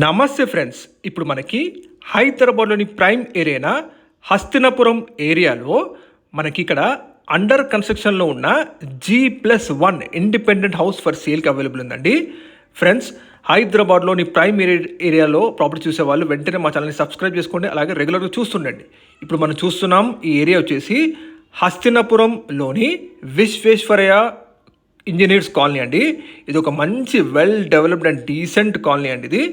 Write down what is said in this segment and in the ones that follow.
నమస్తే ఫ్రెండ్స్. ఇప్పుడు మనకి హైదరాబాద్లోని ప్రైమ్ ఏరియానా హస్తినాపురం ఏరియాలో మనకి ఇక్కడ అండర్ కన్స్ట్రక్షన్లో ఉన్న G plus one independent house for సేల్కి అవైలబుల్ ఉందండి. ఫ్రెండ్స్ హైదరాబాద్లోని ప్రైమ్ ఏరియాలో ప్రాపర్టీ చూసే వాళ్ళు వెంటనే మా ఛానల్ని సబ్స్క్రైబ్ చేసుకోండి అలాగే రెగ్యులర్గా చూస్తుండండి. ఇప్పుడు మనం చూస్తున్నాం ఈ ఏరియా వచ్చేసి హస్తినాపురంలోని విశ్వేశ్వరయ్య ఇంజనీర్స్ కాలనీ అండి. ఇది ఒక మంచి well developed and decent colony అండి ఇది.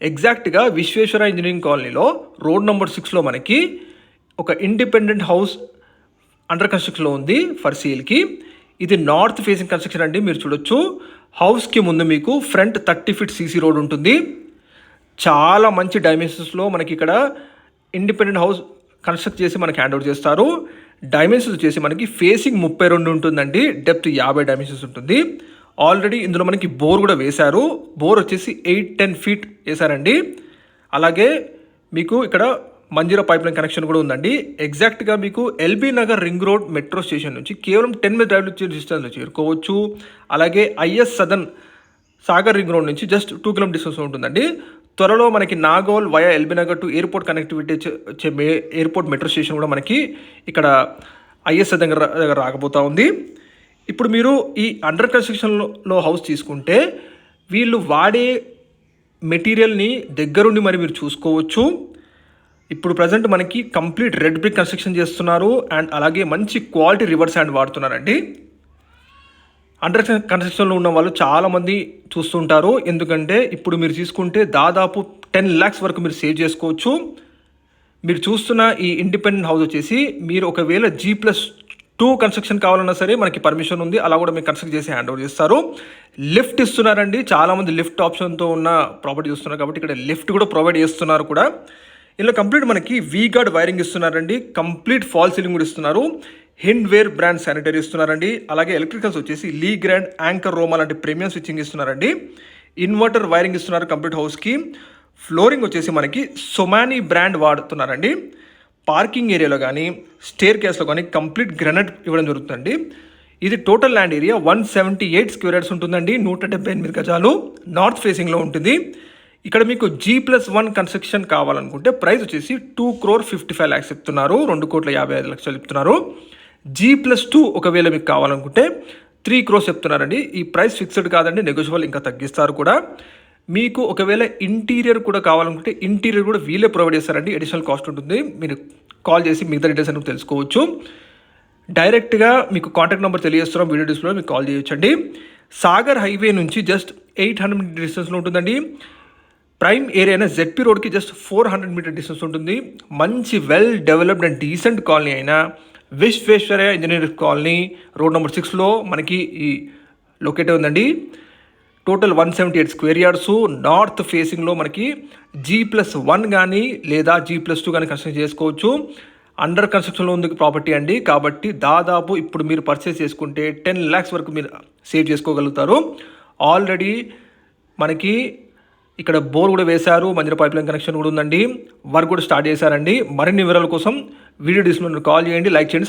ఎగ్జాక్ట్గా విశ్వేశ్వర ఇంజనీరింగ్ కాలనీలో రోడ్ నెంబర్ సిక్స్లో మనకి ఒక ఇండిపెండెంట్ హౌస్ అండర్ కన్స్ట్రక్షన్లో ఉంది ఫర్ సీల్కి. ఇది నార్త్ ఫేసింగ్ కన్స్ట్రక్షన్ అండి మీరు చూడొచ్చు. హౌస్కి ముందు మీకు front thirty feet CC road ఉంటుంది. చాలా మంచి డైమెన్షన్స్లో మనకి ఇక్కడ ఇండిపెండెంట్ హౌస్ కన్స్ట్రక్ట్ చేసి మనకి హ్యాండ్ ఓవర్ చేస్తారు. డైమెన్షన్స్ వచ్చేసి మనకి ఫేసింగ్ ముప్పై రెండు ఉంటుందండి డెప్త్ యాభై డైమెన్షన్స్ ఉంటుంది. ఆల్రెడీ ఇందులో మనకి బోర్ కూడా వేశారు. బోర్ వచ్చేసి ఎయిట్ టెన్ ఫీట్ వేశారండి. అలాగే మీకు ఇక్కడ మంజీరా పైప్ లైన్ కనెక్షన్ కూడా ఉందండి. ఎగ్జాక్ట్గా మీకు LB Nagar ring road metro station నుంచి కేవలం టెన్ మినిట్ డ్రైవ్ నుంచి చేరుకోవచ్చు. అలాగే IS Sadan Sagar ring road నుంచి జస్ట్ టూ కిలోమీటర్ డిస్టెన్స్ ఉంటుందండి. త్వరలో మనకి Nagole via LB Nagar to airport connectivity వచ్చే ఎయిర్పోర్ట్ మెట్రో స్టేషన్ కూడా మనకి ఇక్కడ ఐఎస్ దగ్గర దగ్గర రాకపోతా ఉంది. ఇప్పుడు మీరు ఈ అండర్ కన్స్ట్రక్షన్లో హౌస్ తీసుకుంటే వీళ్ళు వాడే మెటీరియల్ని దగ్గరుండి మరి మీరు చూసుకోవచ్చు. ఇప్పుడు ప్రజెంట్ మనకి కంప్లీట్ రెడ్ బ్రిక్ కన్స్ట్రక్షన్ చేస్తున్నారు అండ్ అలాగే మంచి క్వాలిటీ రివర్స్ హ్యాండ్ వాడుతున్నారండి. అండర్ కన్స్ట్రక్షన్లో ఉన్న వాళ్ళు చాలామంది చూస్తుంటారు. ఎందుకంటే ఇప్పుడు మీరు తీసుకుంటే దాదాపు టెన్ ల్యాక్స్ వరకు మీరు సేవ్ చేసుకోవచ్చు. మీరు చూస్తున్న ఈ ఇండిపెండెంట్ హౌస్ వచ్చేసి మీరు ఒకవేళ జీ ప్లస్ టూ కన్స్ట్రక్షన్ కావాలన్నా సరే మనకి పర్మిషన్ ఉంది. అలా కూడా మీరు కన్స్ట్రక్ట్ చేసి హ్యాండ్ ఓవర్ చేస్తారు. లిఫ్ట్ ఇస్తున్నారండి. చాలామంది లిఫ్ట్ ఆప్షన్తో ఉన్న ప్రాపర్టీ చూస్తున్నారు కాబట్టి ఇక్కడ లిఫ్ట్ కూడా ప్రొవైడ్ చేస్తున్నారు కూడా. ఇలా కంప్లీట్ మనకి వీ గార్డ్ వైరింగ్ ఇస్తున్నారండి. కంప్లీట్ ఫాల్ సీలింగ్ కూడా ఇస్తున్నారు. హిండ్ వేర్ బ్రాండ్ శానిటరీ ఇస్తున్నారండి. అలాగే ఎలక్ట్రికల్స్ వచ్చేసి లీ గ్రాండ్ యాంకర్ రోమా లాంటి ప్రీమియం స్విచ్చింగ్ ఇస్తున్నారండి. ఇన్వర్టర్ వైరింగ్ ఇస్తున్నారు కంప్లీట్ హౌస్కి. ఫ్లోరింగ్ వచ్చేసి మనకి సొమానీ బ్రాండ్ వాడుతున్నారండి. పార్కింగ్ ఏరియాలో కానీ స్టేర్ కేస్లో కానీ కంప్లీట్ గ్రెనైట్ ఇవ్వడం జరుగుతుందండి. ఇది total land area one seventy eight square yards ఉంటుందండి. నూట డెబ్బై ఎనిమిది గజాలు నార్త్ ఫేసింగ్లో ఉంటుంది. ఇక్కడ మీకు జీ ప్లస్ వన్ కన్స్ట్రక్షన్ కావాలనుకుంటే ప్రైస్ వచ్చేసి two crore fifty five lakhs చెప్తున్నారు. రెండు కోట్ల యాభై ఐదు లక్షలు చెప్తున్నారు. జీ ప్లస్ టూ ఒకవేళ మీకు కావాలనుకుంటే త్రీ క్రోర్స్ చెప్తున్నారండి. ఈ ప్రైస్ ఫిక్స్డ్ కాదండి నెగోషియబుల్ ఇంకా తగ్గిస్తారు కూడా. మీకు ఒకవేళ ఇంటీరియర్ కూడా కావాలనుకుంటే ఇంటీరియర్ కూడా వీళ్ళే ప్రొవైడ్ చేస్తారండి. అడిషనల్ కాస్ట్ ఉంటుంది. మీరు కాల్ చేసి మిగతా డీటెయిల్స్ అని తెలుసుకోవచ్చు. డైరెక్ట్గా మీకు కాంటాక్ట్ నెంబర్ తెలియజేస్తున్నాం. వీడియో డిస్ప్లేలో మీకు కాల్ చేయొచ్చండి. సాగర్ హైవే నుంచి జస్ట్ ఎయిట్ హండ్రెడ్ మీటర్ డిస్టెన్స్లో ఉంటుందండి. ప్రైమ్ ఏరియా అయిన జెడ్పీ రోడ్కి just four hundred metre distance ఉంటుంది. మంచి well developed and decent colony అయిన Visvesvaraya engineering colony road number సిక్స్లో మనకి ఈ లొకేట్ ఉందండి. Total one seventy eight square yards. North ఫేసింగ్లో మనకి జీ ప్లస్ వన్ కానీ లేదా జీ ప్లస్ టూ కానీ కన్స్ట్రక్షన్ చేసుకోవచ్చు. అండర్ కన్స్ట్రక్షన్లో ఉంది ప్రాపర్టీ అండి. కాబట్టి దాదాపు ఇప్పుడు మీరు పర్చేస్ చేసుకుంటే టెన్ ల్యాక్స్ వరకు మీరు సేవ్ చేసుకోగలుగుతారు. ఆల్రెడీ మనకి ఇక్కడ బోర్ కూడా వేశారు. మంజర పైప్ లైన్ కనెక్షన్ కూడా ఉందండి. వర్క్ కూడా స్టార్ట్ చేశారండి. మరిన్ని వివరాల కోసం వీడియో డిస్ప్లే కాల్ చేయండి. లైక్ చేయండి.